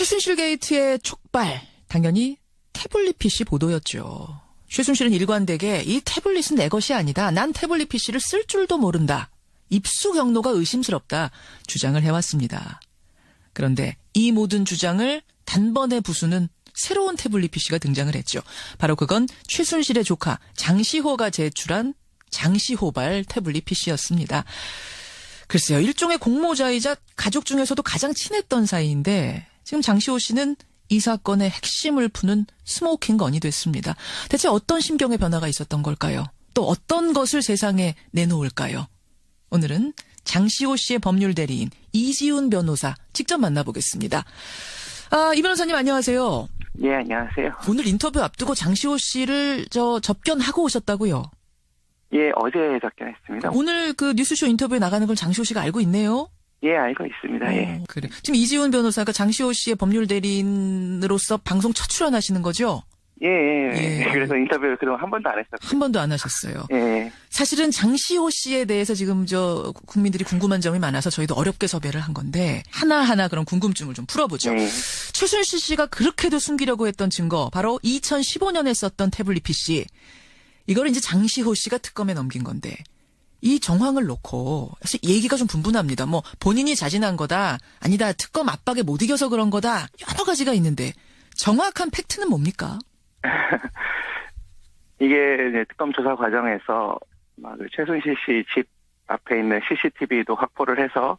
최순실 게이트의 촉발, 당연히 태블릿 PC 보도였죠. 최순실은 일관되게 이 태블릿은 내 것이 아니다. 난 태블릿 PC를 쓸 줄도 모른다. 입수 경로가 의심스럽다. 주장을 해왔습니다. 그런데 이 모든 주장을 단번에 부수는 새로운 태블릿 PC가 등장을 했죠. 바로 그건 최순실의 조카 장시호가 제출한 장시호발 태블릿 PC였습니다. 글쎄요, 일종의 공모자이자 가족 중에서도 가장 친했던 사이인데 지금 장시호 씨는 이 사건의 핵심을 푸는 스모킹 건이 됐습니다. 대체 어떤 심경의 변화가 있었던 걸까요? 또 어떤 것을 세상에 내놓을까요? 오늘은 장시호 씨의 법률 대리인 이지훈 변호사 직접 만나보겠습니다. 아, 이 변호사님 안녕하세요. 예, 안녕하세요. 오늘 인터뷰 앞두고 장시호 씨를 저 접견하고 오셨다고요? 예, 어제 접견했습니다. 오늘 그 뉴스쇼 인터뷰에 나가는 걸 장시호 씨가 알고 있네요. 예, 알고 있습니다. 예. 어, 그래. 지금 이지훈 변호사가 장시호 씨의 법률 대리인으로서 방송 첫 출연하시는 거죠? 예, 예, 예. 예. 그래서 인터뷰를 그동안 한 번도 안 했었어요. 한 번도 안 하셨어요. 예, 사실은 장시호 씨에 대해서 지금 저 국민들이 궁금한 점이 많아서 저희도 어렵게 섭외를 한 건데 하나하나 그런 궁금증을 좀 풀어보죠. 예. 최순실 씨가 그렇게도 숨기려고 했던 증거 바로 2015년에 썼던 태블릿 PC 이걸 이제 장시호 씨가 특검에 넘긴 건데 이 정황을 놓고 사실 얘기가 좀 분분합니다. 뭐 본인이 자진한 거다 아니다 특검 압박에 못 이겨서 그런 거다 여러 가지가 있는데 정확한 팩트는 뭡니까? 이게 특검 조사 과정에서 막그 최순실 씨 집 앞에 있는 CCTV도 확보를 해서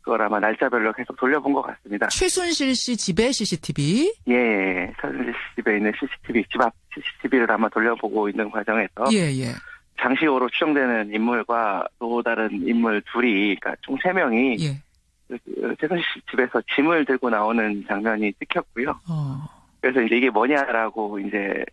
그걸 아마 날짜별로 계속 돌려본 것 같습니다. 최순실 씨 집의 CCTV 예, 예. 최순실 씨 집에 있는 CCTV, 집 앞 CCTV를 아마 돌려보고 있는 과정에서 예 예 장시호로 추정되는 인물과 또 다른 인물 둘이, 그러니까 총 세 명이 예. 그, 그 최순실 씨 집에서 짐을 들고 나오는 장면이 찍혔고요. 어 그래서 이제 이게 뭐냐라고 이제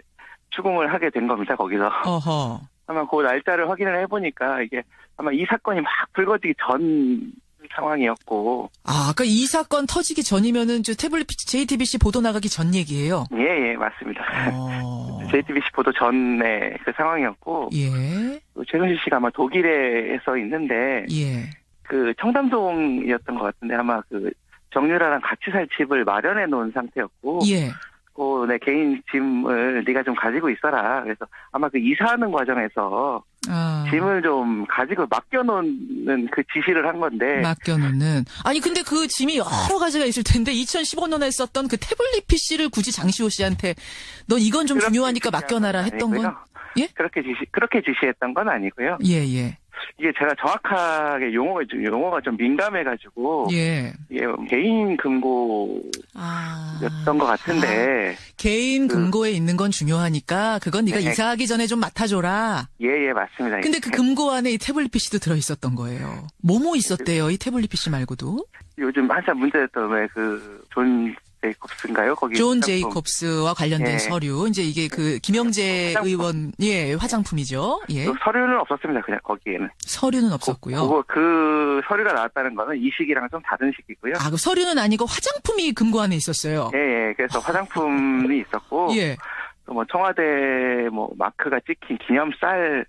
추궁을 하게 된 겁니다. 거기서 어허 아마 그 날짜를 확인을 해보니까 이게 아마 이 사건이 막 불거지기 전 상황이었고 아, 그러니까 이 사건 터지기 전이면은 저 태블릿 JTBC 보도 나가기 전 얘기예요. 예 예 맞습니다. 어. JTBC 보도 전에 그 상황이었고 예. 그 최순실 씨가 아마 독일에서 있는데 예. 그 청담동이었던 것 같은데 아마 그 정유라랑 같이 살 집을 마련해 놓은 상태였고 예. 그내 개인 짐을 네가 좀 가지고 있어라. 그래서 아마 그 이사하는 과정에서 아. 짐을 좀 가지고 맡겨놓는 그 지시를 한 건데 맡겨놓는. 아니, 근데 그 짐이 여러 가지가 있을 텐데, 2015년에 썼던 그 태블릿 PC를 굳이 장시호 씨한테, 넌 이건 좀 중요하니까 맡겨놔라 건 했던 건? 아니고요. 예? 그렇게 지시 그렇게 지시했던 건 아니고요. 예, 예. 이게 제가 정확하게 용어가 좀 용어가 좀 민감해가지고 예. 이게 개인 금고였던 아. 것 같은데 개인 그- 금고에 있는 건 중요하니까, 그건 네가 네. 이사하기 전에 좀 맡아줘라. 예예 맞습니다. 근데 그 금고 안에 이 태블릿 PC도 들어 있었던 거예요. 뭐뭐 있었대요, 이 태블릿 PC 말고도? 요즘 한참 문제였던 왜 그 존 제이콥스인가요? 거기 존. 제이콥스와 관련된 예. 서류, 이제 이게 그 김영재 화장품. 의원, 예, 화장품이죠. 예. 그 서류는 없었습니다. 그냥 거기에는. 서류는 없었고요. 그거 그 서류가 나왔다는 거는 이 시기랑 좀 다른 시기고요. 아, 그 서류는 아니고 화장품이 금고 안에 있었어요. 예, 예. 그래서 화장품이 있었고, 예. 또 뭐 청와대 뭐 마크가 찍힌 기념쌀이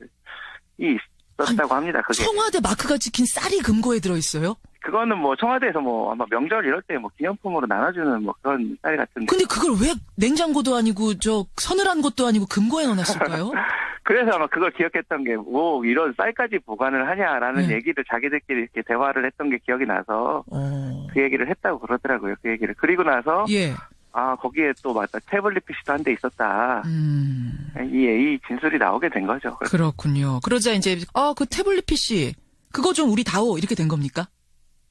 있었다고 합니다. 그게 청와대 마크가 찍힌 쌀이 금고에 들어있어요? 그거는 뭐 청와대에서 뭐 아마 명절 이럴 때 뭐 기념품으로 나눠주는 뭐 그런 쌀 같은데. 근데 그걸 왜 냉장고도 아니고 저 서늘한 것도 아니고 금고에 넣어놨을까요? 그래서 아마 그걸 기억했던 게 뭐 이런 쌀까지 보관을 하냐라는 네. 얘기를 자기들끼리 이렇게 대화를 했던 게 기억이 나서 어. 그 얘기를 했다고 그러더라고요. 그 얘기를 그리고 나서 예. 아 거기에 또 맞다 태블릿 PC도 한 대 있었다. 음. 이, 이 진술이 나오게 된 거죠. 그래서 그렇군요. 그러자 이제 아 그 태블릿 PC 그거 좀 우리 다오 이렇게 된 겁니까?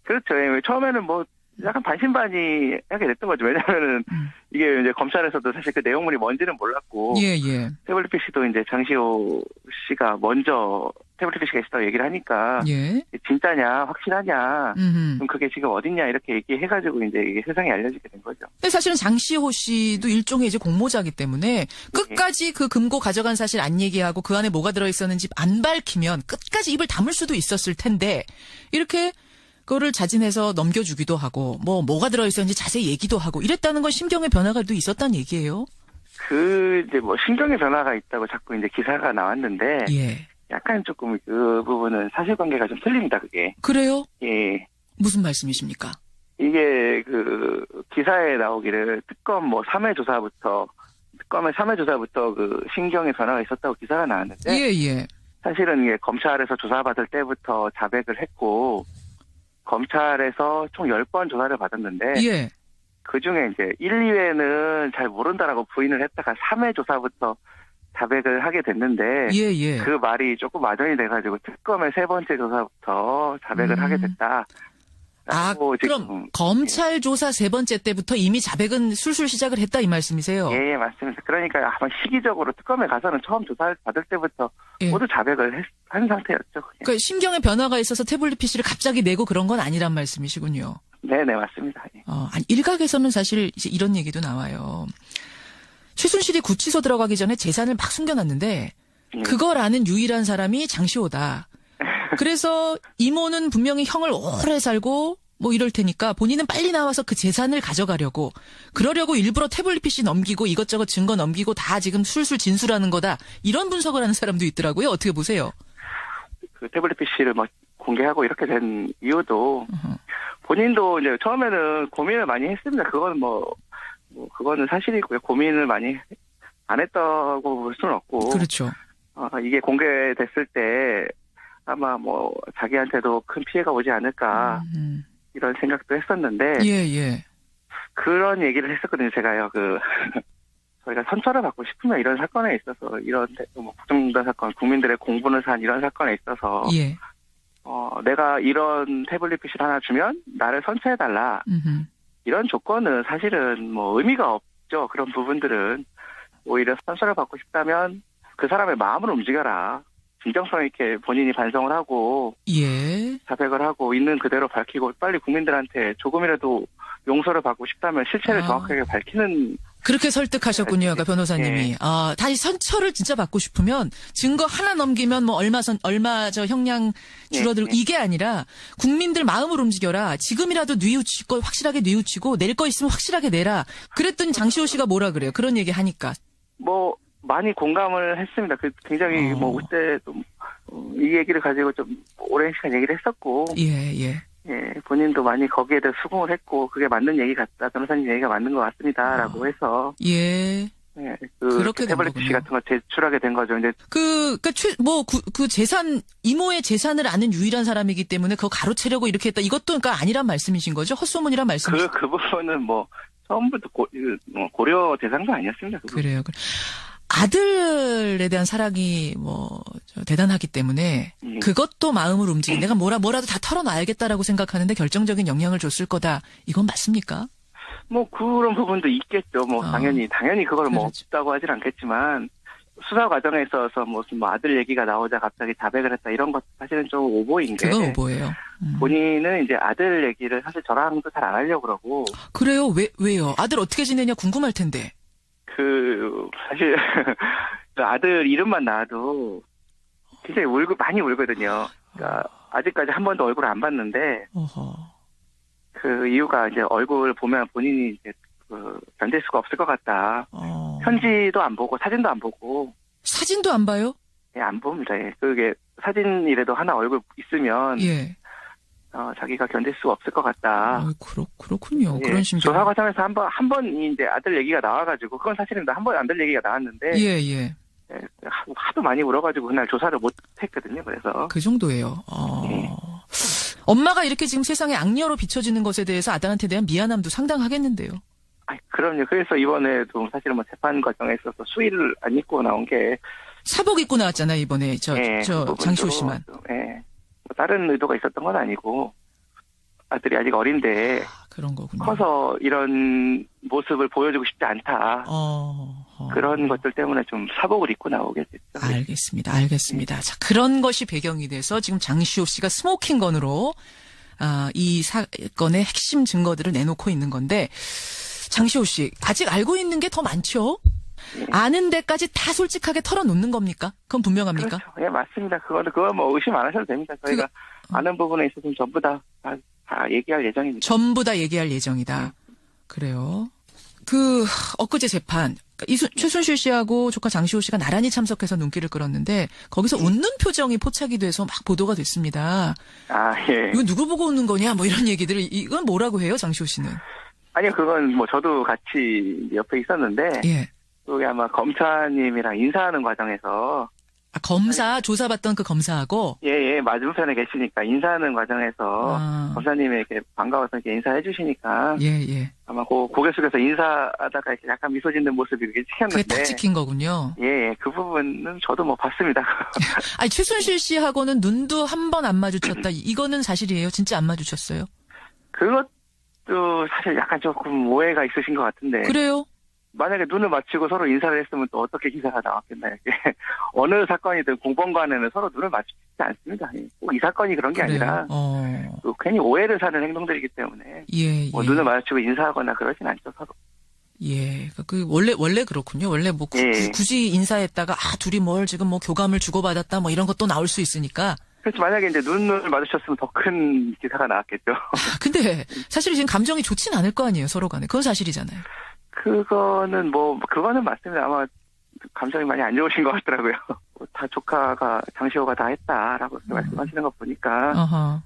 그렇죠. 예, 처음에는 뭐 약간 반신반의 하게 됐던 거죠. 왜냐면은 음. 이게 이제 검찰에서도 사실 그 내용물이 뭔지는 몰랐고 예 예. 태블릿 PC도 이제 장시호 씨가 먼저 태블릿 PC가 있다고 얘기를 하니까 예. 진짜냐 확실하냐 음. 그럼 그게 지금 어딨냐 이렇게 얘기해가지고 이제 이게 세상에 알려지게 된 거죠. 근데 사실은 장시호 씨도 일종의 이제 공모자기 때문에 끝까지 그 금고 가져간 사실 안 얘기하고 그 안에 뭐가 들어 있었는지 안 밝히면 끝까지 입을 다물 수도 있었을 텐데 이렇게 그거를 자진해서 넘겨주기도 하고 뭐 뭐가 들어 있었는지 자세히 얘기도 하고 이랬다는 건 심경의 변화가 또 있었다는 얘기예요. 그 이제 뭐 신경의 변화가 있다고 자꾸 이제 기사가 나왔는데 예. 약간 조금 그 부분은 사실관계가 좀 틀립니다. 그게 그래요? 예. 무슨 말씀이십니까? 이게 그 기사에 나오기를 특검 뭐 3회 조사부터 특검의 3회 조사부터 그 신경의 변화가 있었다고 기사가 나왔는데 예, 예. 사실은 이게 검찰에서 조사받을 때부터 자백을 했고 검찰에서 총 10번 조사를 받았는데 예. 그 중에 이제 1, 2회는 잘 모른다라고 부인을 했다가 3회 조사부터 자백을 하게 됐는데 예, 예. 그 말이 조금 와전이 돼가지고 특검의 세 번째 조사부터 자백을 음. 하게 됐다. 아, 그럼 검찰 조사 세 번째 때부터 이미 자백은 술술 시작을 했다 이 말씀이세요? 예, 예, 맞습니다. 그러니까 아마 시기적으로 특검에 가서는 처음 조사를 받을 때부터 예. 모두 자백을 했- 한 상태였죠. 그냥. 그러니까 신경의 변화가 있어서 태블릿 PC를 갑자기 내고 그런 건 아니란 말씀이시군요. 네, 네, 맞습니다. 예. 어, 아니, 일각에서는 사실 이제 이런 얘기도 나와요. 최순실이 구치소 들어가기 전에 재산을 막 숨겨놨는데 예. 그걸 아는 유일한 사람이 장시호다. 그래서 이모는 분명히 형을 오래 살고 뭐 이럴 테니까 본인은 빨리 나와서 그 재산을 가져가려고 그러려고 일부러 태블릿 PC 넘기고 이것저것 증거 넘기고 다 지금 술술 진술하는 거다. 이런 분석을 하는 사람도 있더라고요. 어떻게 보세요? 그 태블릿 PC를 막 공개하고 이렇게 된 이유도. 본인도 이제 처음에는 고민을 많이 했습니다. 그건 뭐, 뭐 그거는 사실이고요. 고민을 많이 안 했다고 볼 수는 없고 그렇죠. 어, 이게 공개됐을 때 아마 뭐 자기한테도 큰 피해가 오지 않을까 음, 이런 생각도 했었는데 예, 예. 그런 얘기를 했었거든요. 제가요. 그 저희가 선처를 받고 싶으면 이런 사건에 있어서 이런 대- 뭐 국정농단 사건, 국민들의 공분을 산 이런 사건에 있어서 예. 어, 내가 이런 태블릿 PC를 하나 주면 나를 선처해달라. 음흠. 이런 조건은 사실은 뭐 의미가 없죠. 그런 부분들은 오히려 선처를 받고 싶다면 그 사람의 마음을 움직여라. 진정성 있게 본인이 반성을 하고 예. 자백을 하고 있는 그대로 밝히고 빨리 국민들한테 조금이라도 용서를 받고 싶다면 실체를 아. 정확하게 밝히는 그렇게 설득하셨군요, 아까 변호사님이. 예. 아, 다시 선처를 진짜 받고 싶으면 증거 하나 넘기면 뭐 얼마 선, 얼마 저 형량 줄어들고 예, 예. 이게 아니라 국민들 마음을 움직여라. 지금이라도 뉘우칠 거 확실하게 뉘우치고 낼 거 있으면 확실하게 내라. 그랬더니 장시호 씨가 뭐라 그래요? 그런 얘기 하니까. 뭐 많이 공감을 했습니다. 그 굉장히 어. 뭐 그때 좀 이 얘기를 가지고 좀 오랜 시간 얘기를 했었고 예, 예. 예, 본인도 많이 거기에 대해 수긍을 했고 그게 맞는 얘기 같다. 변호사님 얘기가 맞는 것 같습니다라고 해서 예. 예, 그 그렇게 된 태블릿 PC. 같은 거 제출하게 된 거죠. 근데 그, 그, 최, 뭐, 그, 그 재산, 이모의 재산을 아는 유일한 사람이기 때문에 그거 가로채려고 이렇게 했다. 이것도 그러니까 아니란 말씀이신 거죠? 헛소문이란 말씀이신 그, 그 부분은 뭐, 처음부터 고, 그, 뭐 고려 대상도 아니었습니다. 그. 그래요. 그래. 아들에 대한 사랑이 뭐 저, 대단하기 때문에 예. 그것도 마음을 움직인 내가 뭐라 뭐라도 다 털어놔야겠다라고 생각하는데 결정적인 영향을 줬을 거다. 이건 맞습니까? 뭐, 그런 부분도 있겠죠. 뭐, 아. 당연히, 당연히 그걸 뭐, 그렇죠. 없다고 하진 않겠지만, 수사 과정에 있어서 무슨 뭐 아들 얘기가 나오자 갑자기 자백을 했다 이런 것 사실은 좀 오보인 게 그건 오보예요. 음. 본인은 이제 아들 얘기를 사실 저랑도 잘 안 하려고 그러고 그래요? 왜 왜요? 아들 어떻게 지내냐 궁금할 텐데. 그 사실 그 아들 이름만 나와도 굉장히 울고 많이 울거든요. 그러니까 아직까지 한 번도 얼굴을 안 봤는데 어허. 그 이유가 이제 얼굴 보면 본인이 이제 그 견딜 수가 없을 것 같다. 어. 편지도 안 보고 사진도 안 보고 사진도 안 봐요? 예, 안 봅니다. 예. 그게 사진이라도 하나 얼굴 있으면 예. 어, 자기가 견딜 수가 없을 것 같다. 어, 그렇 그렇군요. 예, 그런 심정. 조사 과정에서 한 번, 한 번, 이제 아들 얘기가 나와가지고, 그건 사실은 한번 아들 얘기가 나왔는데, 예, 예. 예, 하- 하도 많이 울어가지고 그날 조사를 못 했거든요. 그래서. 그 정도예요. 어. 예. 엄마가 이렇게 지금 세상에 악녀로 비춰지는 것에 대해서 아들한테 대한 미안함도 상당하겠는데요. 아 그럼요. 그래서 이번에도 사실은 뭐 재판 과정에 있어서 수의를 안 입고 나온 게, 사복 입고 나왔잖아요, 이번에. 저, 예, 저, 그 장시호 씨만. 좀, 예. 뭐 다른 의도가 있었던 건 아니고, 아들이 아직 어린데, 아, 그런 거군요. 커서 이런 모습을 보여주고 싶지 않다. 어, 어. 그런 것들 때문에 좀 사복을 입고 나오게 됐죠. 알겠습니다. 알겠습니다. 자, 그런 것이 배경이 돼서 지금 장시호 씨가 스모킹 건으로 아, 이 사건의 핵심 증거들을 내놓고 있는 건데 장시호 씨 아직 알고 있는 게 더 많죠? 예. 아는 데까지 다 솔직하게 털어놓는 겁니까? 그건 분명합니까? 그렇죠. 예, 맞습니다. 그거는, 그거 뭐 의심 안 하셔도 됩니다. 저희가 아는 부분에 있어서는 전부 다, 다, 다 얘기할 예정입니다. 전부 다 얘기할 예정이다. 그래요. 그 엊그제 재판 이수, 최순실 씨하고 조카 장시호 씨가 나란히 참석해서 눈길을 끌었는데 거기서 웃는 표정이 포착이 돼서 막 보도가 됐습니다. 아, 예. 이거 누구 보고 웃는 거냐 뭐 이런 얘기들을 이건 뭐라고 해요 장시호 씨는? 아니요, 그건 뭐 저도 같이 옆에 있었는데, 예. 그게 아마 검사님이랑 인사하는 과정에서, 아, 검사 조사받던 그 검사하고 예, 예, 맞은편에 계시니까 인사하는 과정에서, 아, 검사님에게 반가워서 이렇게 인사해 주시니까, 예 예. 아마 고, 고개 숙여서 인사하다가 이렇게 약간 미소 짓는 모습이 이렇게 그게 찍혔는데, 딱 찍힌 거군요. 예, 예, 그 부분은 저도 뭐 봤습니다. 아니 최순실 씨하고는 눈도 한 번 안 마주쳤다. 이거는 사실이에요. 진짜 안 마주쳤어요. 그것도 사실 약간 조금 오해가 있으신 것 같은데, 그래요? 만약에 눈을 맞추고 서로 인사를 했으면 또 어떻게 기사가 나왔겠나요? 이게 어느 사건이든 공범간에는 서로 눈을 맞추지 않습니다. 예, 꼭이 사건이 그런 게 그래요. 아니라 어. 또 괜히 오해를 사는 행동들이기 때문에 예, 뭐 예. 눈을 마주치고 인사하거나 그러진 않죠 서로. 예. 그- 그 원래 원래 그렇군요. 원래 뭐 구- 예. 굳이 인사했다가 아 둘이 뭘 지금 뭐 교감을 주고받았다 뭐 이런 것도 나올 수 있으니까. 그렇지 만약에 이제 눈을 마주쳤으면 더 큰 기사가 나왔겠죠. 아, 근데 사실 지금 감정이 좋진 않을 거 아니에요 서로 간에. 그건 사실이잖아요. 그거는 뭐 그거는 맞습니다. 아마 감정이 많이 안 좋으신 것 같더라고요. 뭐다 조카가 장시호가 다 했다라고 음. 말씀하시는 거 보니까 어허.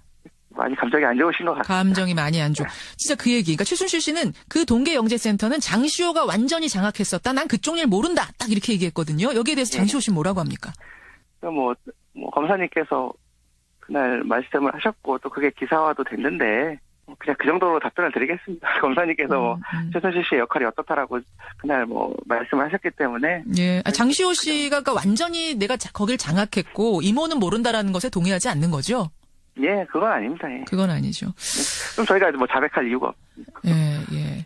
많이 감정이 안 좋으신 것 같아요. 감정이 많이 안 좋아. 진짜 그 얘기. 그러니까 최순실 씨는 그 동계 영재센터는 장시호가 완전히 장악했었다. 난 그쪽 일 모른다. 딱 이렇게 얘기했거든요. 여기에 대해서 네. 장시호 씨 뭐라고 합니까? 뭐, 뭐 검사님께서 그날 말씀을 하셨고 또 그게 기사화도 됐는데 뭐 그냥 그 정도로 답변을 드리겠습니다. 검사님께서 뭐 음, 음. 최순실 씨의 역할이 어떻다라고 그날 뭐 말씀을 하셨기 때문에 예. 아, 장시호 씨가 그러니까 완전히 내가 자- 거길 장악했고 이모는 모른다라는 것에 동의하지 않는 거죠? 예 그건 아닙니다. 예. 그건 아니죠. 그럼 저희가 뭐 자백할 이유가 없. 예, 예.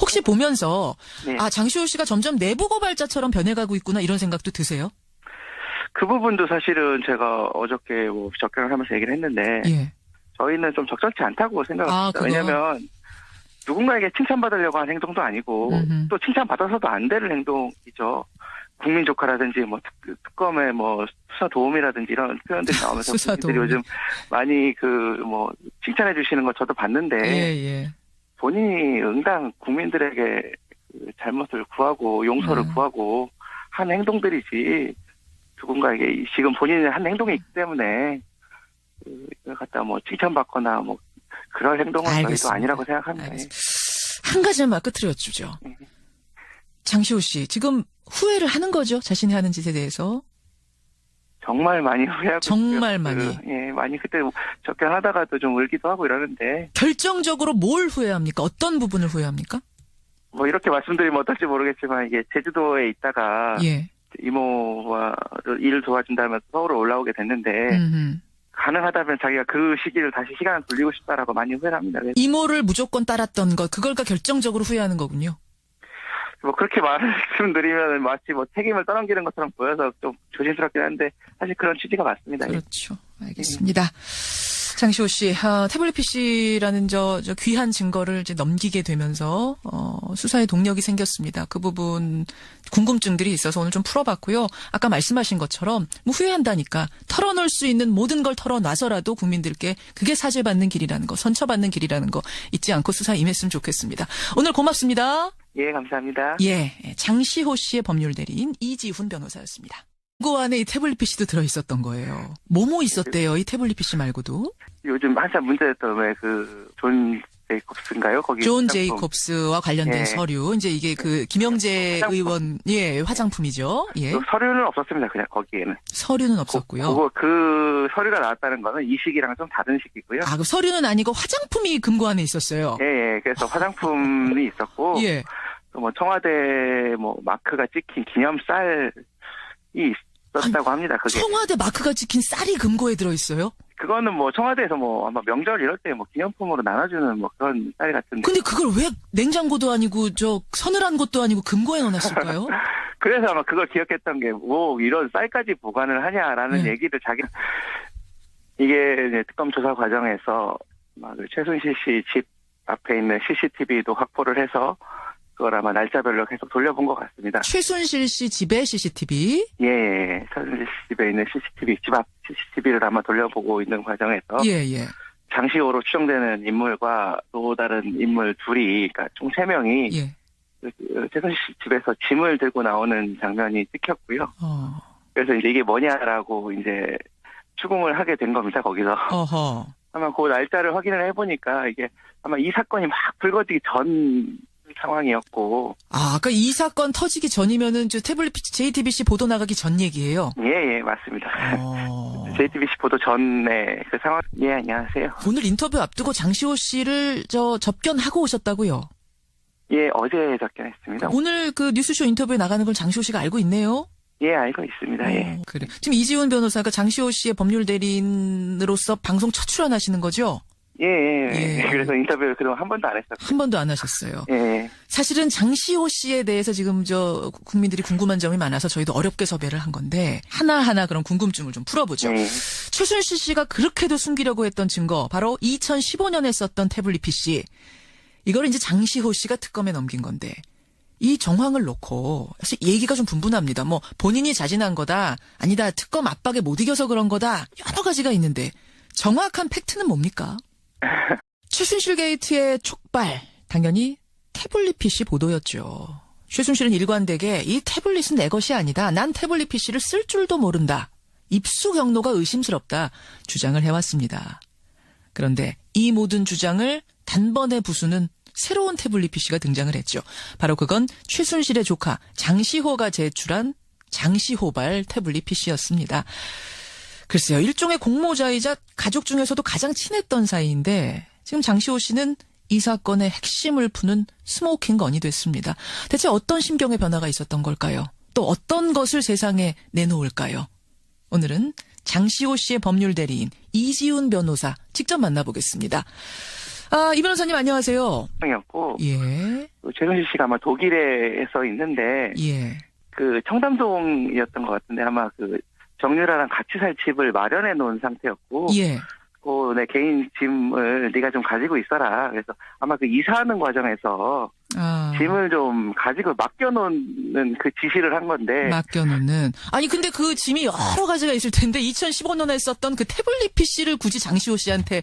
혹시 보면서 네. 아 장시호 씨가 점점 내부 고발자처럼 변해가고 있구나 이런 생각도 드세요? 그 부분도 사실은 제가 어저께 뭐 접견을 하면서 얘기를 했는데 예. 저희는 좀 적절치 않다고 아, 생각합니다. 그거? 왜냐하면 누군가에게 칭찬받으려고 한 행동도 아니고 음흠. 또 칭찬받아서도 안 되는 행동이죠. 국민 조카라든지 뭐 특, 특검의 뭐 수사 도움이라든지 이런 표현들이 나오면서 국민들이. 요즘 많이 그 뭐 칭찬해 주시는 거 저도 봤는데 예, 예. 본인이 응당 국민들에게 그 잘못을 구하고 용서를 음. 구하고 한 행동들이지 누군가에게 이- 지금 본인이 한 행동이 있기 때문에 그 이걸 갖다 뭐 칭찬받거나 뭐 그럴 행동은 저희도 알겠습니다. 아니라고 생각합니다. 알겠습니다. 한 가지만 끝으로 여쭈죠. 네. 장시호 씨, 지금 후회를 하는 거죠? 자신이 하는 짓에 대해서? 정말 많이 후회하고 정말. 많이. 그, 예, 많이 그때 접견하다가도 좀 울기도 하고 이러는데 결정적으로 뭘 후회합니까? 어떤 부분을 후회합니까? 뭐 이렇게 말씀드리면 어떨지 모르겠지만 이게 제주도에 있다가 예. 이모와 일을 도와준다면서 서울에 올라오게 됐는데 음흠. 가능하다면 자기가 그 시기를 다시 시간을 돌리고 싶다라고 많이 후회를 합니다. 그래서 이모를 무조건 따랐던 것, 그걸가 결정적으로 후회하는 거군요. 뭐 그렇게 말씀드리면 마치 뭐 책임을 떠넘기는 것처럼 보여서 좀 조심스럽긴 한데 사실 그런 취지가 맞습니다. 예. 그렇죠. 알겠습니다. 장시호 씨, 아, 태블릿 PC라는 저, 저 귀한 증거를 이제 넘기게 되면서, 어, 수사에 동력이 생겼습니다. 그 부분, 궁금증들이 있어서 오늘 좀 풀어봤고요. 아까 말씀하신 것처럼, 뭐 후회한다니까, 털어놓을 수 있는 모든 걸 털어놔서라도 국민들께 그게 사죄받는 길이라는 거, 선처받는 길이라는 거 잊지 않고 수사 임했으면 좋겠습니다. 오늘 고맙습니다. 예, 감사합니다. 예, 장시호 씨의 법률 대리인 이지훈 변호사였습니다. 그 안에 이 태블릿 PC도 들어있었던 거예요. 뭐뭐 있었대요, 이 태블릿 PC 말고도. 요즘 한참 문제였던 왜그존 제이콥스인가요? 거기 존. 제이콥스와 관련된 예. 서류. 이제 이게 그 김영재 화장품. 의원, 예, 화장품이죠. 예. 그 서류는 없었습니다. 그냥 거기에는. 서류는 없었고요. 그거 그 서류가 나왔다는 거는 이 시기랑 좀 다른 시기고요. 아, 그 서류는 아니고 화장품이 금고 안에 있었어요. 예, 예. 그래서 화장품이 있었고 예. 또 뭐 청와대 뭐 마크가 찍힌 기념 쌀이 있었다고 합니다. 그게 청와대 마크가 찍힌 쌀이 금고에 들어있어요? 그거는 뭐 청와대에서 뭐 아마 명절 이럴 때 뭐 기념품으로 나눠주는 뭐 그런 쌀 같은데. 근데 그걸 왜 냉장고도 아니고 저 서늘한 것도 아니고 금고에 넣어놨을까요? 그래서 아마 그걸 기억했던 게 뭐 이런 쌀까지 보관을 하냐라는 네. 얘기를 자기 이게 이제 특검 조사 과정에서 막그 최순실 씨 집 앞에 있는 CCTV도 확보를 해서 그걸 아마 날짜별로 계속 돌려본 것 같습니다. 최순실 씨 집에 CCTV. 예, 예. 최순실 씨 집에 있는 CCTV 집 앞 CCTV를 아마 돌려보고 있는 과정에서 예, 예. 장시호로 추정되는 인물과 또 다른 인물 둘이 그러니까 총 세 명이 예. 그 최순 씨 집에서 짐을 들고 나오는 장면이 찍혔고요. 어. 그래서 이제 이게 뭐냐라고 이제 추궁을 하게 된 겁니다. 거기서 어허. 아마 그 날짜를 확인을 해보니까 이게 아마 이 사건이 막 불거지기 전 상황이었고 아, 아까 이 사건 터지기 전이면은 저 태블릿 JTBC 보도 나가기 전 얘기예요. 예 예 맞습니다. 어. JTBC 보도 전에 그 상황 예 안녕하세요. 오늘 인터뷰 앞두고 장시호 씨를 저 접견하고 오셨다고요. 예 어제 접견했습니다. 오늘 그 뉴스쇼 인터뷰에 나가는 걸 장시호 씨가 알고 있네요. 예 알고 있습니다. 예. 어, 그래. 지금 이지훈 변호사가 장시호 씨의 법률 대리인으로서 방송 첫 출연하시는 거죠? 예, 예. 예. 그래서 인터뷰를 그동안 한 번도 안 했었어요. 한 번도 안 하셨어요. 예. 사실은 장시호 씨에 대해서 지금 저 국민들이 궁금한 점이 많아서 저희도 어렵게 섭외를 한 건데 하나하나 그런 궁금증을 좀 풀어보죠. 예. 최순실 씨가 그렇게도 숨기려고 했던 증거 바로 2015년에 썼던 태블릿 PC 이걸 이제 장시호 씨가 특검에 넘긴 건데 이 정황을 놓고 사실 얘기가 좀 분분합니다. 뭐 본인이 자진한 거다 아니다 특검 압박에 못 이겨서 그런 거다 여러 가지가 있는데 정확한 팩트는 뭡니까? 최순실 게이트의 촉발 당연히 태블릿 PC 보도였죠. 최순실은 일관되게 이 태블릿은 내 것이 아니다. 난 태블릿 PC를 쓸 줄도 모른다. 입수 경로가 의심스럽다. 주장을 해왔습니다. 그런데 이 모든 주장을 단번에 부수는 새로운 태블릿 PC가 등장을 했죠. 바로 그건 최순실의 조카 장시호가 제출한 장시호발 태블릿 PC였습니다. 글쎄요, 일종의 공모자이자 가족 중에서도 가장 친했던 사이인데 지금 장시호 씨는 이 사건의 핵심을 푸는 스모킹 건이 됐습니다. 대체 어떤 심경의 변화가 있었던 걸까요? 또 어떤 것을 세상에 내놓을까요? 오늘은 장시호 씨의 법률 대리인 이지훈 변호사 직접 만나보겠습니다. 아, 이 변호사님 안녕하세요. 였고 예, 그 최순실 씨가 아마 독일에서 있는데 예. 그 청담동이었던 것 같은데 아마 그 정유라랑 같이 살 집을 마련해 놓은 상태였고 예. 그내 개인 짐을 네가 좀 가지고 있어라. 그래서 아마 그 이사하는 과정에서 아. 짐을 좀 가지고 맡겨놓는 그 지시를 한 건데 맡겨놓는. 아니, 근데 그 짐이 여러 가지가 있을 텐데, 2015년에 썼던 그 태블릿 PC를 굳이 장시호 씨한테,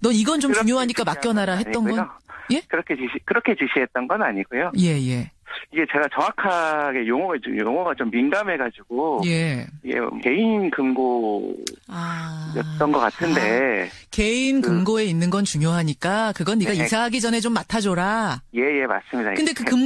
넌 이건 좀 중요하니까 맡겨놔라 건 했던 건? 아니고요. 예? 그렇게 지시 그렇게 지시했던 건 아니고요. 예, 예. 이게 제가 정확하게 용어가 좀 용어가 좀 민감해가지고 예. 이게 개인 금고였던 아. 것 같은데 개인 그- 금고에 있는 건 중요하니까, 그건 네가 네. 이사하기 전에 좀 맡아줘라. 예예 맞습니다. 근데 그 예. 금